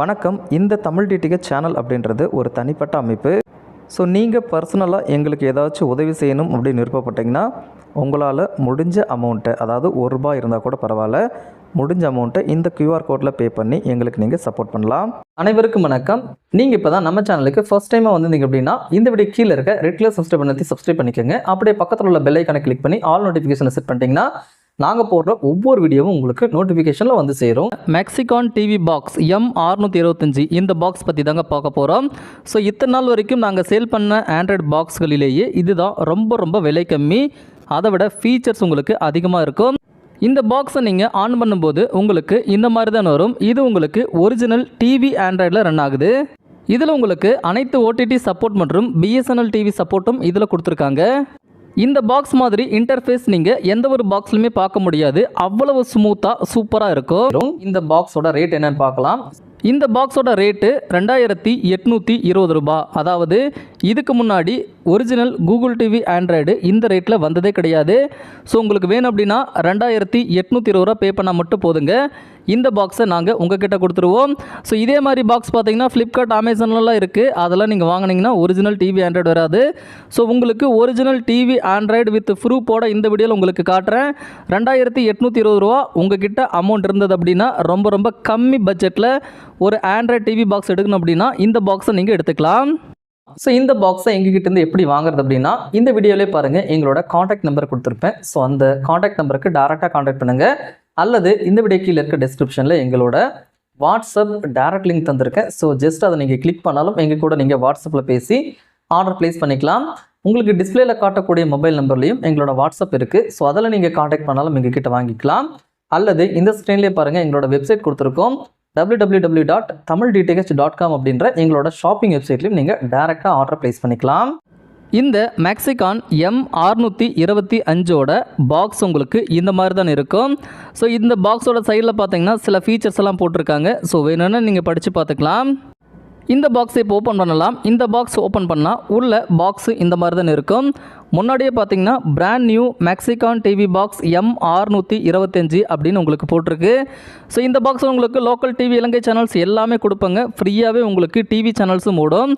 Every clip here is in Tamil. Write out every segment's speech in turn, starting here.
வணக்கம். இந்த தமிழ் டிடிஹெச் சேனல் அப்படின்றது ஒரு தனிப்பட்ட அமைப்பு. ஸோ நீங்கள் பர்சனலாக எங்களுக்கு ஏதாச்சும் உதவி செய்யணும் அப்படின்னு விருப்பப்பட்டிங்கன்னா உங்களால் முடிஞ்ச அமௌண்ட்டை அதாவது ஒரு ரூபாய் இருந்தால் கூட பரவாயில்ல முடிஞ்ச அமௌண்ட்டை இந்த கியூஆர் கோடில் பே பண்ணி எங்களுக்கு நீங்கள் சப்போர்ட் பண்ணலாம். அனைவருக்கும் வணக்கம். நீங்கள் இப்போ தான் நம்ம சேனலுக்கு ஃபஸ்ட் டைமாக வந்திருந்தீங்க அப்படின்னா இந்த வீடியோ கீழே இருக்க ரெட் கலர் சப்ஸ்கிரைப் பண்ணி சப்ஸ்கிரைப் பண்ணிக்கோங்க. அப்படியே பக்கத்தில் உள்ள பெல் ஐக்கானை கிளிக் பண்ணி ஆல் நோட்டிஃபிகேஷனை செட் பண்ணிட்டீங்கன்னா நாங்கள் போடுற ஒவ்வொரு வீடியோவும் உங்களுக்கு நோட்டிஃபிகேஷனில் வந்து சேரும். மெக்சிகான் டிவி பாக்ஸ் எம் அறுநூற்றி இருபத்தஞ்சி இந்த பாக்ஸ் பற்றி தாங்க பார்க்க போகிறோம் ஸோ இத்தனை நாள் வரைக்கும் நாங்கள் சேல் பண்ண ஆண்ட்ராய்டு பாக்ஸ்களிலேயே இதுதான் ரொம்ப ரொம்ப விலை கம்மி. அதை விட ஃபீச்சர்ஸ் உங்களுக்கு அதிகமாக இருக்கும். இந்த பாக்ஸை நீங்கள் ஆன் பண்ணும்போது உங்களுக்கு இந்த மாதிரி தான் வரும். இது உங்களுக்கு ஒரிஜினல் டிவி ஆண்ட்ராய்டில் ரன் ஆகுது. இதில் உங்களுக்கு அனைத்து ஓடிடி சப்போர்ட் மற்றும் பிஎஸ்என்எல் டிவி சப்போர்ட்டும் இதில் கொடுத்துருக்காங்க. இந்த பாக்ஸ் மாதிரி இன்டர்ஃபேஸ் நீங்கள் எந்த ஒரு பாக்ஸ்லையுமே பார்க்க முடியாது. அவ்வளவு ஸ்மூத்தாக சூப்பராக இருக்கும். இந்த பாக்ஸோட ரேட் என்னன்னு பார்க்கலாம். இந்த பாக்ஸோட ரேட்டு ரெண்டாயிரத்தி எட்நூற்றி இருபது ரூபாய் அதாவது இதுக்கு முன்னாடி ஒரிஜினல் கூகுள் டிவி ஆண்ட்ராய்டு இந்த ரேட்டில் வந்ததே கிடையாது. ஸோ உங்களுக்கு வேணும் அப்படின்னா ரெண்டாயிரத்தி எட்நூற்றி இருபது ரூபா பே பண்ணால் மட்டும் போதுங்க. இந்த பாக்ஸை நாங்கள் உங்ககிட்ட கொடுத்துருவோம். ஸோ இதே மாதிரி பாக்ஸ் பார்த்தீங்கன்னா ஃப்ளிப்கார்ட் அமேசான்லலாம் இருக்குது அதெல்லாம் நீங்கள் வாங்கினீங்கன்னா ஒரிஜினல் டிவி ஆண்ட்ராய்டு வராது. ஸோ உங்களுக்கு ஒரிஜினல் டிவி ஆண்ட்ராய்டு வித் ப்ரூஃபோட இந்த வீடியோவில் உங்களுக்கு காட்டுறேன். ரெண்டாயிரத்தி எட்நூற்றி இருபது ரூபா உங்ககிட்ட அமௌண்ட் இருந்தது அப்படின்னா ரொம்ப ரொம்ப கம்மி பட்ஜெட்டில் ஒரு ஆண்ட்ராய்டு டிவி பாக்ஸ் எடுக்கணும் அப்படின்னா இந்த பாக்ஸை நீங்கள் எடுத்துக்கலாம். ஸோ இந்த பாக்ஸை எங்ககிட்டருந்து எப்படி வாங்குறது அப்படின்னா இந்த வீடியோவிலே பாருங்கள் எங்களோட காண்டாக்ட் நம்பர் கொடுத்துருப்பேன். ஸோ அந்த காண்டாக்ட் நம்பருக்கு டேரெக்டாக காண்டாக்ட் பண்ணுங்கள் அல்லது இந்த வீடியோ கீழே இருக்க டிஸ்கிரிப்ஷனில் எங்களோட வாட்ஸ்அப் டேரக்ட் லிங்க் தந்திருக்கேன். ஸோ ஜஸ்ட் அதை நீங்கள் கிளிக் பண்ணாலும் எங்கள் கூட நீங்கள் வாட்ஸ்அப்பில் பேசி ஆர்டர் ப்ளேஸ் பண்ணிக்கலாம். உங்களுக்கு டிஸ்பிளேல காட்டக்கூடிய மொபைல் நம்பர்லையும் எங்களோட வாட்ஸ்அப் இருக்குது ஸோ அதில் நீங்கள் காண்டாக்ட் பண்ணாலும் எங்ககிட்ட வாங்கிக்கலாம். அல்லது இந்த ஸ்க்ரீன்லேயே பாருங்கள் எங்களோட வெப்சைட் கொடுத்துருக்கோம். www.tamildth.com dot Tamil dot com அப்படின்ற எங்களோட ஷாப்பிங் வெப்சைட்லையும் நீங்கள் டேரெக்டாக ஆர்டர் ப்ளேஸ் பண்ணிக்கலாம். இந்த மேக்சிகான் எம் அறுநூற்றி இருபத்தி அஞ்சோட பாக்ஸ் உங்களுக்கு இந்த மாதிரி தான் இருக்கும். ஸோ இந்த பாக்ஸோட சைடில் பார்த்தீங்கன்னா சில ஃபீச்சர்ஸ் எல்லாம் போட்டிருக்காங்க. ஸோ வேணும்னா நீங்கள் படித்து பார்த்துக்கலாம். இந்த பாக்ஸை இப்போ ஓப்பன் பண்ணலாம். இந்த பாக்ஸ் ஓப்பன் பண்ணால் உள்ள பாக்ஸு இந்த மாதிரி தான் இருக்கும். முன்னாடியே பார்த்தீங்கன்னா brand new Maxicom TV box M அறுநூற்றி இருபத்தஞ்சி அப்படின்னு உங்களுக்கு போட்டிருக்கு. ஸோ இந்த பாக்ஸ் உங்களுக்கு லோக்கல் டிவி இலங்கை சேனல்ஸ் எல்லாமே கொடுப்பாங்க. ஃப்ரீயாகவே உங்களுக்கு டிவி சேனல்ஸும் ஓடும்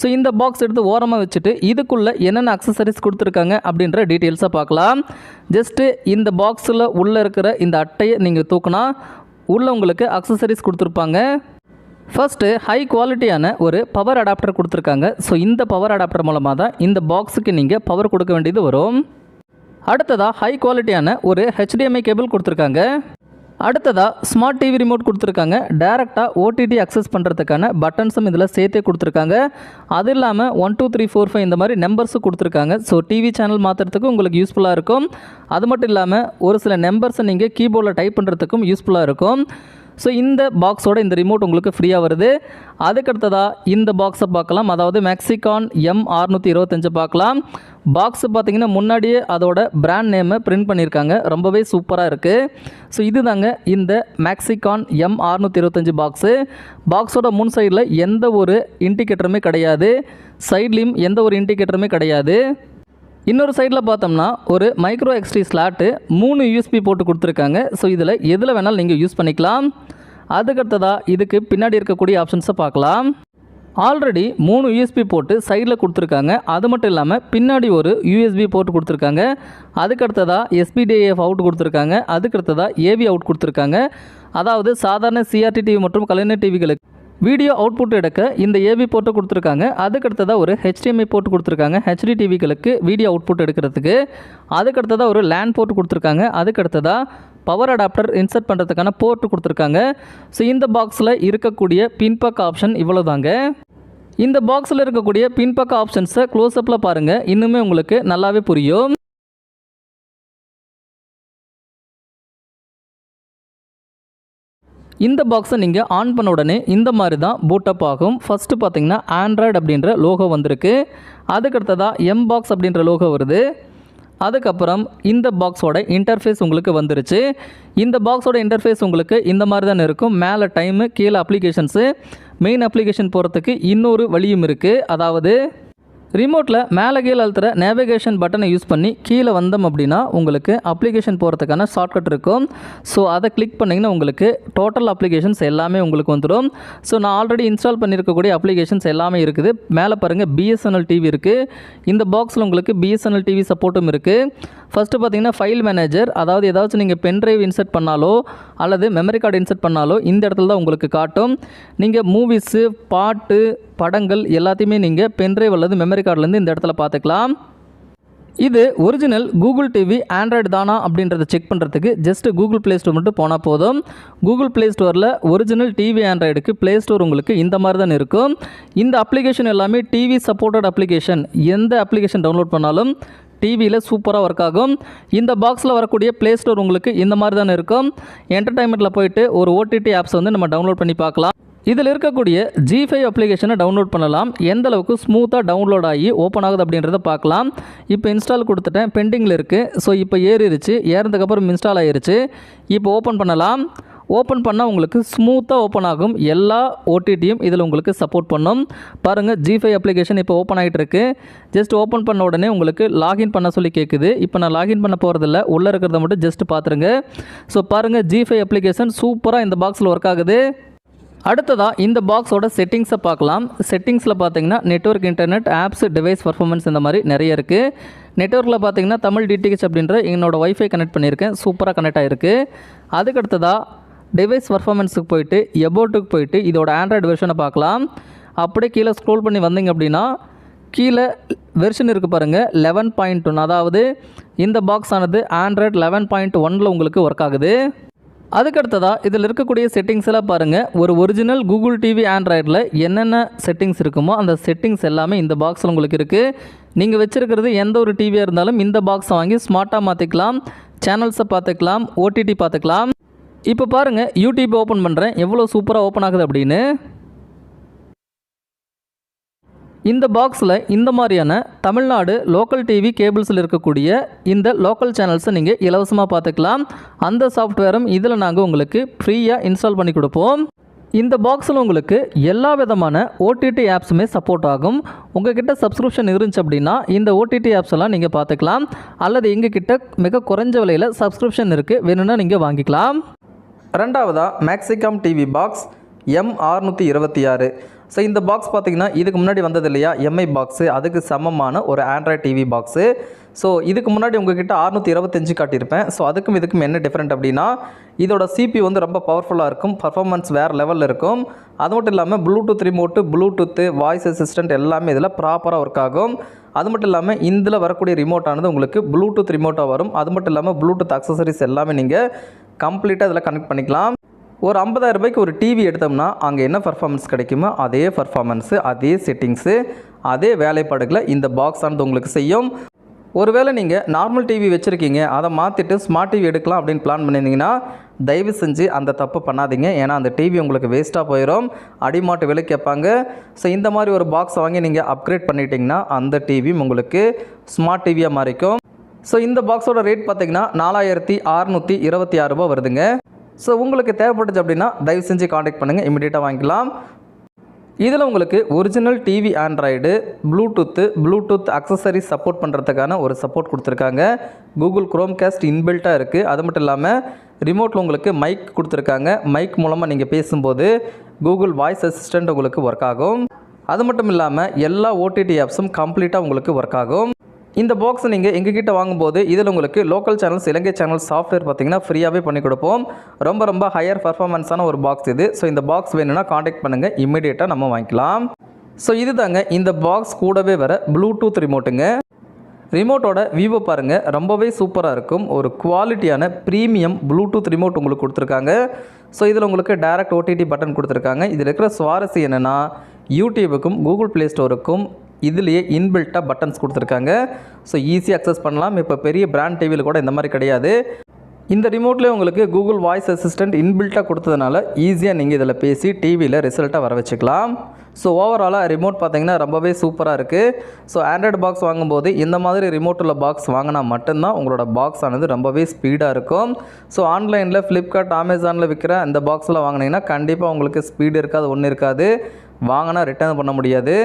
ஸோ இந்த பாக்ஸ் எடுத்து ஓரமாக வச்சுட்டு இதுக்குள்ளே என்னென்ன அக்சசரிஸ் கொடுத்துருக்காங்க அப்படின்ற டீட்டெயில்ஸை பார்க்கலாம். ஜஸ்ட்டு இந்த பாக்ஸில் உள்ளே இருக்கிற இந்த அட்டையை நீங்கள் தூக்குனா உள்ளே உங்களுக்கு அக்சசரிஸ் கொடுத்துருப்பாங்க. ஃபஸ்ட்டு ஹை குவாலிட்டியான ஒரு பவர் அடாப்டர் கொடுத்துருக்காங்க. ஸோ இந்த பவர் அடாப்டர் மூலமாக தான் இந்த பாக்ஸுக்கு நீங்கள் பவர் கொடுக்க வேண்டியது வரும். அடுத்ததாக ஹை குவாலிட்டியான ஒரு ஹெச்டிஎம்ஐ கேபிள் கொடுத்துருக்காங்க. அடுத்ததாக ஸ்மார்ட் டிவி ரிமோட் கொடுத்துருக்காங்க. டேரெக்டாக ஓடிடி அக்சஸ் பண்ணுறதுக்கான பட்டன்ஸும் இதில் சேர்த்தே கொடுத்துருக்காங்க. அது இல்லாமல் one two three four five இந்த மாதிரி நம்பர்ஸும் கொடுத்துருக்காங்க. ஸோ டிவி சேனல் மாற்றுறதுக்கு உங்களுக்கு யூஸ்ஃபுல்லாக இருக்கும். அது மட்டும் இல்லாமல் ஒரு சில நம்பர்ஸை நீங்கள் கீபோர்டில் டைப் பண்ணுறதுக்கும் யூஸ்ஃபுல்லாக இருக்கும். ஸோ இந்த பாக்ஸோட இந்த ரிமோட் உங்களுக்கு ஃப்ரீயாக வருது. அதுக்கடுத்ததாக இந்த பாக்ஸை பார்க்கலாம். அதாவது மேக்சிகான் எம் அறுநூற்றி இருபத்தஞ்சு பார்க்கலாம். பாக்ஸ் பார்த்தீங்கன்னா முன்னாடியே அதோட பிராண்ட் நேமை பிரிண்ட் பண்ணியிருக்காங்க. ரொம்பவே சூப்பராக இருக்குது ஸோ இதுதாங்க இந்த மேக்சிகான் எம் அறுநூற்றி இருபத்தஞ்சு பாக்ஸு பாக்ஸோட முன் சைடில் எந்த ஒரு இண்டிகேட்டருமே கிடையாது. சைட்லேயும் எந்த ஒரு இண்டிகேட்டருமே கிடையாது. இன்னொரு சைடில் பார்த்தோம்னா ஒரு மைக்ரோ எக்ஸ்டி ஸ்லாட்டு மூணு யூஎஸ்பி போட்டு கொடுத்துருக்காங்க. ஸோ இதில் எதில் வேணாலும் நீங்கள் யூஸ் பண்ணிக்கலாம். அதுக்கடுத்ததாக இதுக்கு பின்னாடி இருக்கக்கூடிய ஆப்ஷன்ஸை பார்க்கலாம். ஆல்ரெடி மூணு யூஎஸ்பி போட்டு சைடில் கொடுத்துருக்காங்க. அது மட்டும் இல்லாமல் பின்னாடி ஒரு யூஎஸ்பி போட்டு கொடுத்துருக்காங்க. அதுக்கடுத்ததாக எஸ்பிடிஏஎஃப் அவுட் கொடுத்துருக்காங்க. அதுக்கடுத்ததாக ஏவி அவுட் கொடுத்துருக்காங்க. அதாவது சாதாரண சிஆர்டி டிவி மற்றும் கலைஞர் டிவிகளுக்கு வீடியோ அவுட்புட் எடுக்க இந்த ஏவி போட்டு கொடுத்துருக்காங்க. அதுக்கடுத்ததாக ஒரு ஹெச்டிஎம்ஐ போட்டு கொடுத்துருக்காங்க. ஹெச்டி டிவிகளுக்கு வீடியோ அவுட்புட் எடுக்கிறதுக்கு. அதுக்கடுத்ததாக ஒரு லேண்ட் போட்டு கொடுத்துருக்காங்க. அதுக்கடுத்ததாக பவர் அடாப்டர் இன்சர்ட் பண்ணுறதுக்கான போர்ட்டு கொடுத்துருக்காங்க. ஸோ இந்த பாக்ஸில் இருக்கக்கூடிய பின்பக் ஆப்ஷன் இவ்வளோதாங்க இந்த பாக்ஸில் இருக்கக்கூடிய பின்பக்க ஆப்ஷன்ஸை க்ளோஸ்அப்பில் பாருங்கள் இன்னுமே உங்களுக்கு நல்லாவே புரியும். இந்த பாக்ஸை நீங்கள் ஆன் பண்ண உடனே இந்த மாதிரி தான் பூட்டப் ஆகும். ஃபஸ்ட்டு பார்த்தீங்கன்னா ஆண்ட்ராய்டு அப்படின்ற லோகோ வந்திருக்கு. அதுக்கடுத்ததாக எம் பாக்ஸ் அப்படின்ற லோகோ வருது. அதுக்கப்புறம் இந்த பாக்ஸோட இன்டர்ஃபேஸ் உங்களுக்கு வந்துருச்சு. இந்த பாக்ஸோட இன்டர்ஃபேஸ் உங்களுக்கு இந்த மாதிரி தான் இருக்கும். மேலே டைமு கீழே அப்ளிகேஷன்ஸு மெயின் அப்ளிகேஷன் போகிறதுக்கு இன்னொரு வழியும் இருக்குது அதாவது ரிமோட்டில் மேலே கீழே அழுத்துற நேவிகேஷன் பட்டனை யூஸ் பண்ணி கீழே வந்தோம் அப்படின்னா உங்களுக்கு அப்ளிகேஷன் போகிறதுக்கான ஷார்ட்கட் இருக்கும். ஸோ அதை கிளிக் பண்ணிங்கன்னா உங்களுக்கு டோட்டல் அப்ளிகேஷன்ஸ் எல்லாமே உங்களுக்கு வந்துடும் ஸோ நான் ஆல்ரெடி இன்ஸ்டால் பண்ணியிருக்கக்கூடிய அப்ளிகேஷன்ஸ் எல்லாமே இருக்குது. மேலே பாருங்கள் பிஎஸ்என்எல் டிவி இருக்குது இந்த பாக்ஸில் உங்களுக்கு பிஎஸ்என்எல் டிவி சப்போர்ட்டும் இருக்குது ஃபஸ்ட்டு பார்த்தீங்கன்னா ஃபைல் மேனேஜர் அதாவது ஏதாச்சும் நீங்கள் பென்ட்ரைவ் இன்சர்ட் பண்ணாலோ அல்லது மெமரி கார்டு இன்சர்ட் பண்ணாலோ இந்த இடத்துல தான் உங்களுக்கு காட்டும். நீங்கள் மூவிஸு பாட்டு படங்கள் எல்லாத்தையுமே நீங்கள் பென்ட்ரைவ் அல்லது மெமரி கார்டுலேருந்து இந்த இடத்துல பார்த்துக்கலாம். இது ஒரிஜினல் கூகுள் டிவி ஆண்ட்ராய்டு தானா அப்படின்றத செக் பண்ணுறதுக்கு ஜஸ்ட் கூகுள் ப்ளே ஸ்டோர் மட்டும் போனால் போதும். கூகுள் ப்ளே ஸ்டோரில் ஒரிஜினல் டிவி ஆண்ட்ராய்டுக்கு ப்ளே ஸ்டோர் உங்களுக்கு இந்த மாதிரி தான் இருக்கும். இந்த அப்ளிகேஷன் எல்லாமே டிவி சப்போர்ட்டட் அப்ளிகேஷன் எந்த அப்ளிகேஷன் டவுன்லோட் பண்ணாலும் டிவியில் சூப்பராக ஒர்க் ஆகும். இந்த பாக்ஸில் வரக்கூடிய ப்ளே ஸ்டோர் உங்களுக்கு இந்த மாதிரி தானே இருக்கும். என்டர்டைன்மெண்ட்டில் போயிட்டு ஒரு ஓடிடி ஆப்ஸ் வந்து நம்ம டவுன்லோட் பண்ணி பார்க்கலாம். இதில் இருக்கக்கூடிய ஜி ஃபைவ் அப்ளிகேஷனை டவுன்லோட் பண்ணலாம். எந்த அளவுக்கு ஸ்மூத்தாக டவுன்லோட் ஆகி ஓப்பன் ஆகுது அப்படின்றத பார்க்கலாம். இப்போ இன்ஸ்டால் கொடுத்துட்டேன். பெண்டிங்கில் இருக்குது ஸோ இப்போ ஏறிடுச்சு ஏறினதுக்கப்புறம் இன்ஸ்டால் ஆயிருச்சு. இப்போ ஓப்பன் பண்ணலாம். ஓப்பன் பண்ணால் உங்களுக்கு ஸ்மூத்தாக ஓப்பன் ஆகும். எல்லா ஓடிடியும் இதில் உங்களுக்கு சப்போர்ட் பண்ணும். பாருங்கள் ஜிஃபை அப்ளிகேஷன் இப்போ ஓப்பன் ஆகிட்டு இருக்கு ஜஸ்ட் ஓப்பன் பண்ண உடனே உங்களுக்கு லாகின் பண்ண சொல்லி கேட்குது இப்போ நான் லாகின் பண்ண போகிறதில்ல உள்ளே இருக்கிறத மட்டும் ஜஸ்ட் பார்த்துருங்க ஸோ பாருங்கள் ஜிஃபை அப்ளிகேஷன் சூப்பராக இந்த பாக்ஸில் ஒர்க் ஆகுது. அடுத்ததாக இந்த பாக்ஸோட செட்டிங்ஸை பார்க்கலாம். செட்டிங்ஸில் பார்த்தீங்கன்னா network internet apps device performance இந்த மாதிரி நிறைய இருக்குது நெட்ஒர்க்கில் பார்த்தீங்கன்னா தமிழ் டிடிஹெச் அப்படின்ற என்னோடய ஒய்ஃபை கனெக்ட் பண்ணியிருக்கேன். சூப்பராக கனெக்ட் ஆகிருக்கு அதுக்கு அடுத்ததாக டிவைஸ் பர்ஃபார்மன்ஸுக்கு போயிட்டு எபோட்டுக்கு போயிட்டு இதோட ஆண்ட்ராய்டு வெர்ஷனை பார்க்கலாம். அப்படியே கீழே ஸ்க்ரோல் பண்ணி வந்தீங்க அப்படின்னா கீழே வெர்ஷன் இருக்குது பாருங்கள் லெவன் பாயிண்ட் ஒன் அதாவது இந்த பாக்ஸ் ஆனது ஆண்ட்ராய்டு லெவன் பாயிண்ட் ஒனில் உங்களுக்கு ஒர்க் ஆகுது. அதுக்கடுத்ததாக இதில் இருக்கக்கூடிய செட்டிங்ஸ் எல்லாம் பாருங்கள் ஒரு ஒரிஜினல் கூகுள் டிவி ஆண்ட்ராய்டில் என்னென்ன செட்டிங்ஸ் இருக்குமோ அந்த செட்டிங்ஸ் எல்லாமே இந்த பாக்ஸில் உங்களுக்கு இருக்குது நீங்கள் வச்சுருக்கிறது எந்த ஒரு டிவியாக இருந்தாலும் இந்த பாக்ஸை வாங்கி ஸ்மார்ட்டாக மாற்றிக்கலாம் சேனல்ஸை பார்த்துக்கலாம் ஓடிடி பார்த்துக்கலாம். இப்போ பாருங்கள் யூடியூப் ஓப்பன் பண்ணுறேன் எவ்வளோ சூப்பராக ஓப்பன் ஆகுது அப்படின்னு. இந்த பாக்ஸில் இந்த மாதிரியான தமிழ்நாடு லோக்கல் டிவி கேபிள்ஸில் இருக்கக்கூடிய இந்த லோக்கல் சேனல்ஸை நீங்கள் இலவசமாக பார்த்துக்கலாம். அந்த சாஃப்ட்வேரும் இதில் நாங்கள் உங்களுக்கு ஃப்ரீயாக இன்ஸ்டால் பண்ணி கொடுப்போம். இந்த பாக்ஸில் உங்களுக்கு எல்லா விதமான ஓடிடி ஆப்ஸுமே சப்போர்ட் ஆகும். உங்ககிட்ட சப்ஸ்கிரிப்ஷன் இருந்துச்சு அப்படின்னா இந்த ஓடிடி ஆப்ஸ் எல்லாம் நீங்கள் பார்த்துக்கலாம். அல்லது எங்ககிட்ட மிக குறைஞ்ச விலையில் சப்ஸ்கிரிப்ஷன் இருக்குது வேணும்னா நீங்கள் வாங்கிக்கலாம். ரெண்டாவதாக மேக்ஸிகாம் டிவி பாக்ஸ் எம் ஆறுநூற்றி இருபத்தி ஆறு. ஸோ இந்த பாக்ஸ் பார்த்தீங்கன்னா இதுக்கு முன்னாடி வந்தது இல்லையா? எம்ஐ பாக்ஸு அதுக்கு சமமான ஒரு ஆண்ட்ராய்ட் டிவி பாக்ஸு ஸோ இதுக்கு முன்னாடி உங்ககிட்ட அறுநூற்றி இருபத்தஞ்சு காட்டியிருப்பேன். ஸோ அதுக்கும் இதுக்கும் என்ன டிஃப்ரெண்ட் அப்படின்னா இதோட சிபி வந்து ரொம்ப பவர்ஃபுல்லாக இருக்கும். பர்ஃபார்மன்ஸ் வேறு லெவலில் இருக்கும். அது மட்டும் இல்லாமல் Bluetooth remote Bluetooth voice assistant எல்லாமே இதில் ப்ராப்பராக ஒர்க் ஆகும். அது மட்டும் இல்லாமல் இதில் வரக்கூடிய ரிமோட்டானது உங்களுக்கு ப்ளூடூத் ரிமோட்டாக வரும். அது மட்டும் இல்லாமல் ப்ளூடூத் அக்சசரிஸ் எல்லாமே நீங்கள் கம்ப்ளீட்டாக இதில் கனெக்ட் பண்ணிக்கலாம். ஒரு 50000 ரூபாய்க்கு ஒரு டிவி எடுத்தோம்னா அங்கே என்ன பர்ஃபார்மன்ஸ் கிடைக்குமோ அதே பர்ஃபார்மன்ஸு அதே செட்டிங்ஸு அதே வேலைப்பாடுகளை இந்த பாக்ஸ் ஆனது உங்களுக்கு செய்யும். ஒருவேளை நீங்கள் நார்மல் டிவி வச்சுருக்கீங்க அதை மாற்றிட்டு ஸ்மார்ட் டிவி எடுக்கலாம் அப்படின்னு பிளான் பண்ணியிருந்தீங்கன்னா தயவு செஞ்சு அந்த தப்பு பண்ணாதீங்க. ஏன்னா அந்த டிவி உங்களுக்கு வேஸ்ட்டாக போயிடும் அடிமாட்டு விலை கேட்பாங்க. ஸோ இந்த மாதிரி ஒரு பாக்ஸ் வாங்கி நீங்கள் அப்கிரேட் பண்ணிட்டீங்கன்னா அந்த டிவியும் உங்களுக்கு ஸ்மார்ட் டிவியாக மாறிக்கும். ஸோ இந்த பாக்ஸோட ரேட் பார்த்தீங்கன்னா நாலாயிரத்தி அறநூற்றி இருபத்தி ஆறு ரூபா வருதுங்க. ஸோ உங்களுக்கு தேவைப்பட்டுச்சு அப்படின்னா தயவு செஞ்சு காண்டாக்ட் பண்ணுங்கள் இமிடியேட்டாக வாங்கிக்கலாம். இதில் உங்களுக்கு original TV Android Bluetooth Bluetooth accessories support பண்ணுறதுக்கான ஒரு சப்போர்ட் கொடுத்துருக்காங்க. கூகுள் குரோம் கேஸ்ட் இன்பில்ட்டாக இருக்குது அது மட்டும் இல்லாமல் ரிமோட்டில் உங்களுக்கு மைக் கொடுத்துருக்காங்க. மைக் மூலமாக நீங்கள் பேசும்போது கூகுள் வாய்ஸ் அசிஸ்டண்ட் உங்களுக்கு ஒர்க் ஆகும். அது மட்டும் இல்லாமல் எல்லா ஓடிடி ஆப்ஸும் கம்ப்ளீட்டாக உங்களுக்கு ஒர்க் ஆகும். இந்த பாக்ஸ் நீங்கள் எங்ககிட்ட வாங்கும்போது இதில் உங்களுக்கு local channels Ilankai channel software பார்த்தீங்கன்னா ஃப்ரீயாகவே பண்ணி கொடுப்போம். ரொம்ப ரொம்ப ஹையர் பர்ஃபார்மன்ஸான ஒரு பாக்ஸ் இது. ஸோ இந்த பாக்ஸ் வேணும்னா காண்டாக்ட் பண்ணுங்கள் இம்மிடியேட்டாக நம்ம வாங்கிக்கலாம். ஸோ இதுதாங்க. இந்த பாக்ஸ் கூடவே வர ப்ளூடூத் ரிமோட்டுங்க ரிமோட்டோட வியூவை பாருங்கள் ரொம்பவே சூப்பராக இருக்கும். ஒரு குவாலிட்டியான ப்ரீமியம் ப்ளூடூத் ரிமோட் உங்களுக்கு கொடுத்துருக்காங்க. ஸோ இதில் உங்களுக்கு டேரக்ட் ஓடிடி பட்டன் கொடுத்துருக்காங்க. இதில் இருக்கிற சுவாரஸ்யம் என்னென்னா யூடியூபுக்கும் கூகுள் ப்ளே ஸ்டோருக்கும் இதுலேயே இன்பில்ட்டாக பட்டன்ஸ் கொடுத்துருக்காங்க. ஸோ ஈஸியாக அக்சஸ் பண்ணலாம். இப்போ பெரிய பிராண்ட் டிவியில் கூட இந்த மாதிரி கிடையாது. இந்த ரிமோட்லேயே உங்களுக்கு கூகுள் வாய்ஸ் அசிஸ்டன்ட் இன்பில்ட்டாக கொடுத்ததுனால ஈஸியாக நீங்கள் இதில் பேசி டிவியில் ரிசல்ட்டாக வர வச்சுக்கலாம். ஸோ ஓவராலாக ரிமோட் பார்த்தீங்கன்னா ரொம்பவே சூப்பராக இருக்குது ஸோ ஆண்ட்ராய்டு பாக்ஸ் வாங்கும்போது இந்த மாதிரி ரிமோட் உள்ள பாக்ஸ் வாங்கினா மட்டும்தான் உங்களோட பாக்ஸ் ஆனது ரொம்பவே ஸ்பீடாக இருக்கும். ஸோ ஆன்லைனில் ஃப்ளிப்கார்ட் அமேசானில் விற்கிற அந்த பாக்ஸில் வாங்கினீங்கன்னா கண்டிப்பாக உங்களுக்கு ஸ்பீடு இருக்காது ஒன்றும் இருக்காது. வாங்கினா ரிட்டர்ன் பண்ண முடியாது.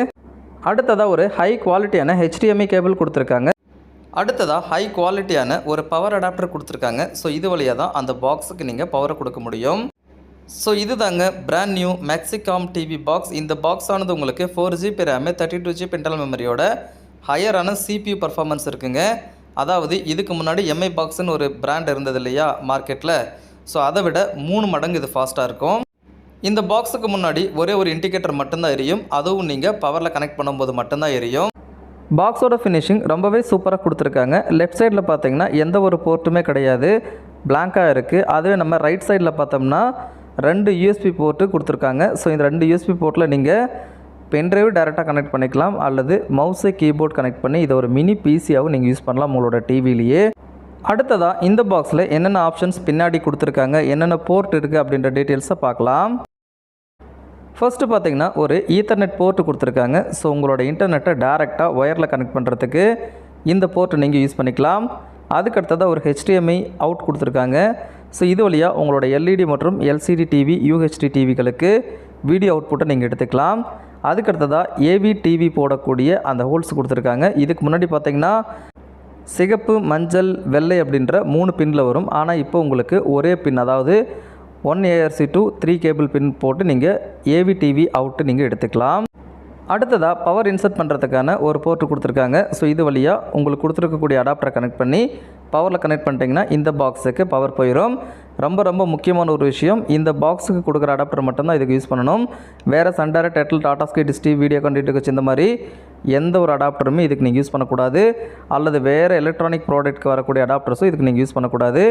அடுத்ததாக ஒரு ஹை குவாலிட்டியான ஹெச்டிஎம்ஐ கேபிள் கொடுத்துருக்காங்க. அடுத்ததாக ஹை குவாலிட்டியான ஒரு பவர் அடாப்டர் கொடுத்துருக்காங்க. ஸோ இது வழியாக தான் அந்த பாக்ஸுக்கு நீங்கள் பவரை கொடுக்க முடியும். ஸோ இது தாங்க brand new Maxicom TV box இந்த பாக்ஸ் ஆனது உங்களுக்கு four GB RAM thirty two GB internal மெமரியோட ஹையரான சிபியூ பர்ஃபார்மன்ஸ் இருக்குங்க. அதாவது இதுக்கு முன்னாடி எம்ஐ பாக்ஸ்னு ஒரு பிராண்ட் இருந்தது இல்லையா மார்க்கெட்டில் ஸோ அதை விட மூணு மடங்கு இது ஃபாஸ்ட்டாக இருக்கும். இந்த பாக்ஸுக்கு முன்னாடி ஒரே ஒரு இண்டிகேட்டர் மட்டும்தான் எரியும். அதுவும் நீங்கள் பவரில் கனெக்ட் பண்ணும்போது மட்டும்தான் எரியும். பாக்ஸோட ஃபினிஷிங் ரொம்பவே சூப்பராக கொடுத்துருக்காங்க. லெஃப்ட் சைடில் பார்த்தீங்கன்னா எந்த ஒரு போர்ட்டுமே கிடையாது. பிளாங்காக இருக்குது அதுவே நம்ம ரைட் சைடில் பார்த்தோம்னா ரெண்டு யூஎஸ்பி போர்ட்டு கொடுத்துருக்காங்க. ஸோ இந்த ரெண்டு யூஎஸ்பி போர்ட்டில் நீங்கள் பென்ட்ரைவ் டேரெக்டாக கனெக்ட் பண்ணிக்கலாம். அல்லது மவுஸு கீபோர்ட் கனெக்ட் பண்ணி இதை ஒரு மினி பிசியாகவும் நீங்கள் யூஸ் பண்ணலாம் உங்களோட டிவிலேயே அடுத்ததாக இந்த பாக்ஸில் என்னென்ன ஆப்ஷன்ஸ் பின்னாடி கொடுத்துருக்காங்க என்னென்ன போர்ட் இருக்குது அப்படின்ற டீட்டெயில்ஸை பார்க்கலாம். ஃபர்ஸ்ட்டு பார்த்தீங்கன்னா ஒரு ஈத்தர்நெட் போர்ட்டு கொடுத்துருக்காங்க. ஸோ உங்களோட இன்டர்நெட்டை டேரெக்டாக ஒயரில் கனெக்ட் பண்ணுறதுக்கு இந்த போர்ட்டை நீங்கள் யூஸ் பண்ணிக்கலாம். அதுக்கடுத்ததாக ஒரு ஹெச்டிஎம்ஐ அவுட் கொடுத்துருக்காங்க. ஸோ இது வழியாக உங்களோட எல்இடி மற்றும் எல்சிடி டிவி யூஹெச்டி டிவிகளுக்கு வீடியோ அவுட்புட்டை நீங்கள் எடுத்துக்கலாம். அதுக்கடுத்ததாக ஏவி டிவி போடக்கூடிய அந்த ஹோல்ஸ் கொடுத்துருக்காங்க. இதுக்கு முன்னாடி பார்த்திங்கன்னா சிகப்பு மஞ்சள் வெள்ளை அப்படின்ற மூணு பின்னில் வரும். ஆனால் இப்போ உங்களுக்கு ஒரே பின் அதாவது one ARC to three cable pin போட்டு நீங்கள் ஏவி டிவி அவுட்டு நீங்கள் எடுத்துக்கலாம். அடுத்ததாக பவர் இன்சர்ட் பண்ணுறதுக்கான ஒரு போர்ட்டு கொடுத்துருக்காங்க. ஸோ இது வழியாக உங்களுக்கு கொடுத்துருக்கக்கூடிய அடாப்டரை கனெக்ட் பண்ணி பவரில் கனெக்ட் பண்ணிட்டீங்கன்னா இந்த பாக்ஸுக்கு பவர் போயிடும் ரொம்ப ரொம்ப முக்கியமான ஒரு விஷயம். இந்த பாக்ஸுக்கு கொடுக்குற அடாப்டர் மட்டும்தான் இதுக்கு யூஸ் பண்ணணும். வேறு சண்டரை டெட்டில் டாடா ஸ்கை டிஸ்டி வீடியோ கண்டிட்டு இந்த மாதிரி எந்த ஒரு அடாப்டருமே இதுக்கு நீங்கள் யூஸ் பண்ணக்கூடாது. அல்லது வேறு எலக்ட்ரானிக் ப்ராடக்ட்க்கு வரக்கூடிய அடாப்டர்ஸும் இதுக்கு நீங்கள் யூஸ் பண்ணக்கூடாது.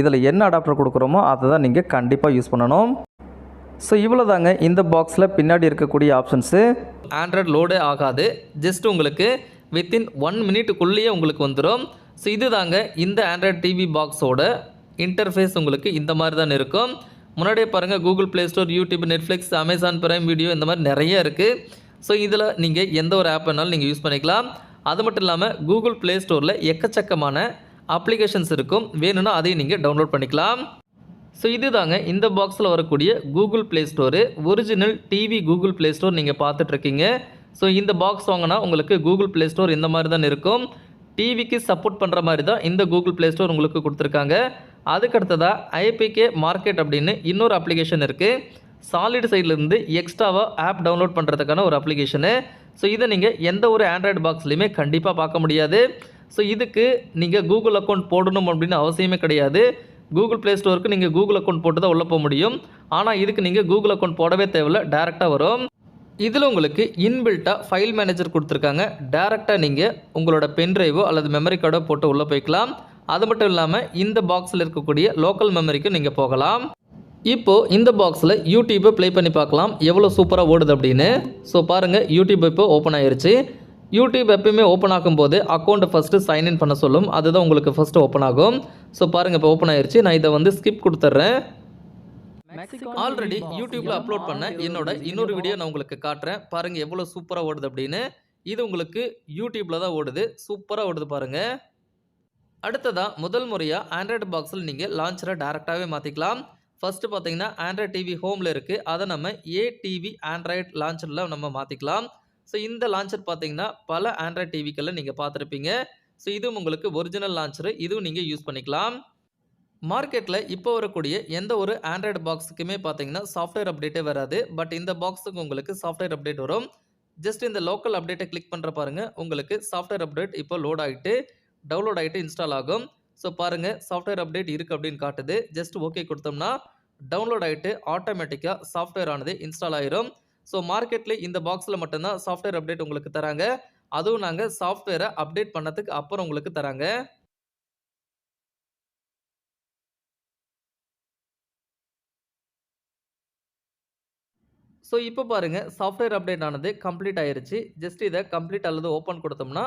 இதில் என்ன அடாப்டர் கொடுக்குறோமோ அதை தான் நீங்கள் கண்டிப்பாக யூஸ் பண்ணணும். ஸோ இவ்வளோ தாங்க இந்த பாக்ஸில் பின்னாடி இருக்கக்கூடிய ஆப்ஷன்ஸு ஆண்ட்ராய்டு லோடே ஆகாது. ஜஸ்ட் உங்களுக்கு வித்தின் ஒன் மினிட்டுக்குள்ளேயே உங்களுக்கு வந்துடும் ஸோ இது தாங்க இந்த ஆண்ட்ராய்டு டிவி பாக்ஸோட இன்டர்ஃபேஸ் உங்களுக்கு இந்த மாதிரி தான் இருக்கும். முன்னாடியே பாருங்கள் Google Play Store YouTube Netflix Amazon Prime Video இந்த மாதிரி நிறைய இருக்குது ஸோ இதில் நீங்கள் எந்த ஒரு ஆப் வேணாலும் நீங்கள் யூஸ் பண்ணிக்கலாம். அது மட்டும் இல்லாமல் கூகுள் ப்ளே ஸ்டோரில் எக்கச்சக்கமான அப்ளிகேஷன்ஸ் இருக்கும். வேணும்னா அதையும் நீங்கள் டவுன்லோட் பண்ணிக்கலாம். ஸோ இதுதாங்க இந்த பாக்ஸில் வரக்கூடிய Google Play Store original TV Google Play Store நீங்கள் பார்த்துட்ருக்கீங்க ஸோ இந்த பாக்ஸ் வாங்கினா உங்களுக்கு கூகுள் ப்ளே ஸ்டோர் இந்த மாதிரி தான் இருக்கும் டிவிக்கு சப்போர்ட் பண்ணுற மாதிரி தான் இந்த கூகுள் ப்ளே ஸ்டோர் உங்களுக்கு கொடுத்துருக்காங்க. அதுக்கடுத்ததாக ஐபிகே மார்க்கெட் அப்படின்னு இன்னொரு அப்ளிகேஷன் இருக்குது சாலிட் சைட்லேருந்து எக்ஸ்ட்ராவாக ஆப் டவுன்லோட் பண்ணுறதுக்கான ஒரு அப்ளிகேஷனு ஸோ இதை நீங்கள் எந்த ஒரு ஆண்ட்ராய்டு பாக்ஸ்லையுமே கண்டிப்பாக பார்க்க முடியாது. ஸோ இதுக்கு நீங்கள் கூகுள் அக்கௌண்ட் போடணும் அப்படின்னு அவசியமே கிடையாது. கூகுள் ப்ளே ஸ்டோருக்கு நீங்கள் கூகுள் அக்கௌண்ட் போட்டு தான் உள்ளே போக முடியும். ஆனால் இதுக்கு நீங்கள் கூகுள் அக்கௌண்ட் போடவே தேவையில்ல டேரெக்டாக வரும். இதில் உங்களுக்கு இன்பில்ட்டாக ஃபைல் மேனேஜர் கொடுத்துருக்காங்க. டேரெக்டாக நீங்கள் உங்களோட பென்ட்ரைவோ அல்லது மெமரி கார்டோ போட்டு உள்ளே போய்க்கலாம். அது மட்டும் இல்லாமல் இந்த பாக்ஸில் இருக்கக்கூடிய லோக்கல் மெமரிக்கும் நீங்கள் போகலாம். இப்போது இந்த பாக்ஸில் யூடியூப்பை ப்ளே பண்ணி பார்க்கலாம். எவ்வளோ சூப்பராக ஓடுது அப்படின்னு. ஸோ பாருங்கள் யூடியூப் இப்போ ஓப்பன் ஆயிருச்சு. யூடியூப் எப்பயுமே ஓப்பன் ஆகும்போது அக்கௌண்ட்டை ஃபஸ்ட்டு சைன்இன் பண்ண சொல்லும். அதுதான் உங்களுக்கு ஃபஸ்ட்டு ஓப்பன் ஆகும். ஸோ பாருங்கள் இப்போ ஓப்பன் ஆயிருச்சு. நான் இதை வந்து ஸ்கிப் கொடுத்துட்றேன். ஆல்ரெடி யூடியூப்ல அப்லோட் பண்ண என்னோட இன்னொரு வீடியோ நான் உங்களுக்கு காட்டுறேன். பாருங்க எவ்வளவு சூப்பரா ஓடுது அப்படின்னு. இது உங்களுக்கு யூடியூப்ல தான் ஓடுது. சூப்பரா ஓடுது பாருங்க. அடுத்ததாக முதல் முறையாக ஆண்ட்ராய்டு பாக்ஸில் நீங்கள் லான்ச்சரை டேரெக்டாகவே மாற்றிக்கலாம் ஃபஸ்ட்டு பார்த்தீங்கன்னா ஆண்ட்ராய்டு டிவி ஹோமில் இருக்குது அதை நம்ம ஏடிவி ஆண்ட்ராய்டு லான்ச்சரில் நம்ம மாற்றிக்கலாம் ஸோ இந்த லான்ச்சர் பார்த்தீங்கன்னா பல ஆண்ட்ராய்டு டிவிக்கெல்லாம் நீங்கள் பார்த்துருப்பீங்க ஸோ இதுவும் உங்களுக்கு ஒரிஜினல் லான்ச்சரு இதுவும் நீங்கள் யூஸ் பண்ணிக்கலாம். மார்க்கெட்டில் இப்போ வரக்கூடிய எந்த ஒரு ஆண்ட்ராய்டு பாக்ஸுக்குமே பார்த்தீங்கன்னா சாஃப்ட்வேர் அப்டேட்டே வராது. பட் இந்த பாக்ஸுக்கு உங்களுக்கு சாஃப்ட்வேர் அப்டேட் வரும். ஜஸ்ட் இந்த லோக்கல் அப்டேட்டை கிளிக் பண்ணுற பாருங்கள் உங்களுக்கு சாஃப்ட்வேர் அப்டேட் இப்போ லோட் ஆகிட்டு டவுன்லோட் ஆகிட்டு இன்ஸ்டால் ஆகும். ஸோ பாருங்கள் சாஃப்ட்வேர் அப்டேட் இருக்குது அப்படின்னு காட்டுது. ஜஸ்ட் ஓகே கொடுத்தோம்னா டவுன்லோட் ஆகிட்டு ஆட்டோமேட்டிக்காக சாஃப்ட்வேர் ஆனது இன்ஸ்டால் ஆயிரும். ஸோ மார்க்கெட்டில் இந்த பாக்ஸில் மட்டும்தான் சாஃப்ட்வேர் அப்டேட் உங்களுக்கு தராங்க. அதுவும் நாங்கள் சாஃப்ட்வேரை அப்டேட் பண்ணதுக்கு அப்புறம் உங்களுக்கு தராங்க. ஸோ இப்போ பாருங்கள் சாஃப்ட்வேர் அப்டேட் ஆனது கம்ப்ளீட் ஆயிருச்சு. ஜஸ்ட் இதை கம்ப்ளீட் அல்லது ஓப்பன் கொடுத்தோம்னா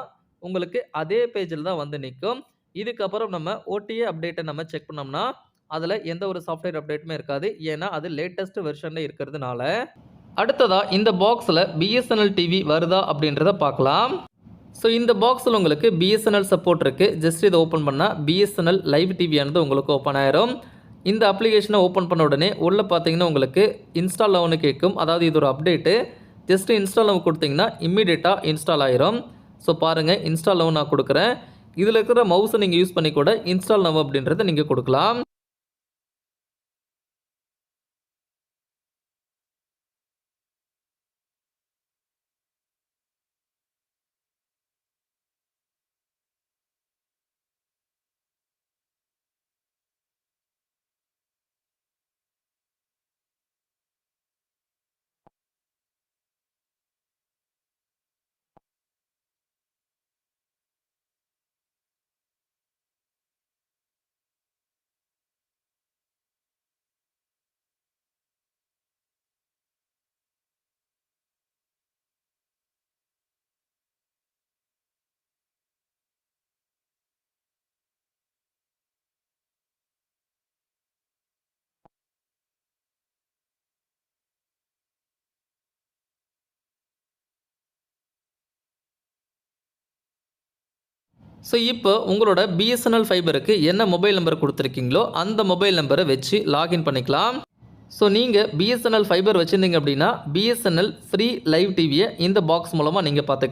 உங்களுக்கு அதே பேஜில் தான் வந்து நிற்கும் இதுக்கப்புறம் நம்ம ஓடிஏ அப்டேட்டை நம்ம செக் பண்ணோம்னா அதில் எந்த ஒரு சாஃப்ட்வேர் அப்டேட்டுமே இருக்காது. ஏன்னா அது லேட்டஸ்ட் வெர்ஷனில் இருக்கிறதுனால. அடுத்ததாக இந்த பாக்ஸில் பிஎஸ்என்எல் டிவி வருதா அப்படின்றத பார்க்கலாம். ஸோ இந்த பாக்ஸில் உங்களுக்கு பிஎஸ்என்எல் சப்போர்ட் இருக்குது ஜஸ்ட் இதை ஓப்பன் பண்ணால் பிஎஸ்என்எல் லைவ் டிவியானது உங்களுக்கு ஓப்பன் ஆயிரும். இந்த அப்ளிகேஷனை ஓப்பன் பண்ண உடனே உள்ளே பார்த்தீங்கன்னா உங்களுக்கு இன்ஸ்டால் ஆகும்னு கேட்கும். அதாவது இது ஒரு அப்டேட்டு ஜஸ்ட் இன்ஸ்டால் நம்ம கொடுத்தீங்கன்னா இம்மிடியேட்டாக இன்ஸ்டால் ஆயிரும். ஸோ பாருங்கள் இன்ஸ்டால் நவ் நான் கொடுக்குறேன். இதில் இருக்கிற மவுஸை நீங்கள் யூஸ் பண்ணி கூட இன்ஸ்டால் நவ் அப்படின்றத நீங்கள் கொடுக்கலாம். ஸோ இப்போ உங்களோட பிஎஸ்என்எல் ஃபைபருக்கு என்ன மொபைல் நம்பர் கொடுத்துருக்கீங்களோ அந்த மொபைல் நம்பரை வச்சு லாகின் பண்ணிக்கலாம். ஸோ நீங்கள் பிஎஸ்என்எல் ஃபைபர் வச்சுருந்தீங்க அப்படின்னா பிஎஸ்என்எல் ஃப்ரீ லைவ் டிவியை இந்த பாக்ஸ் மூலமாக நீங்கள் பார்த்துக்கலாம்.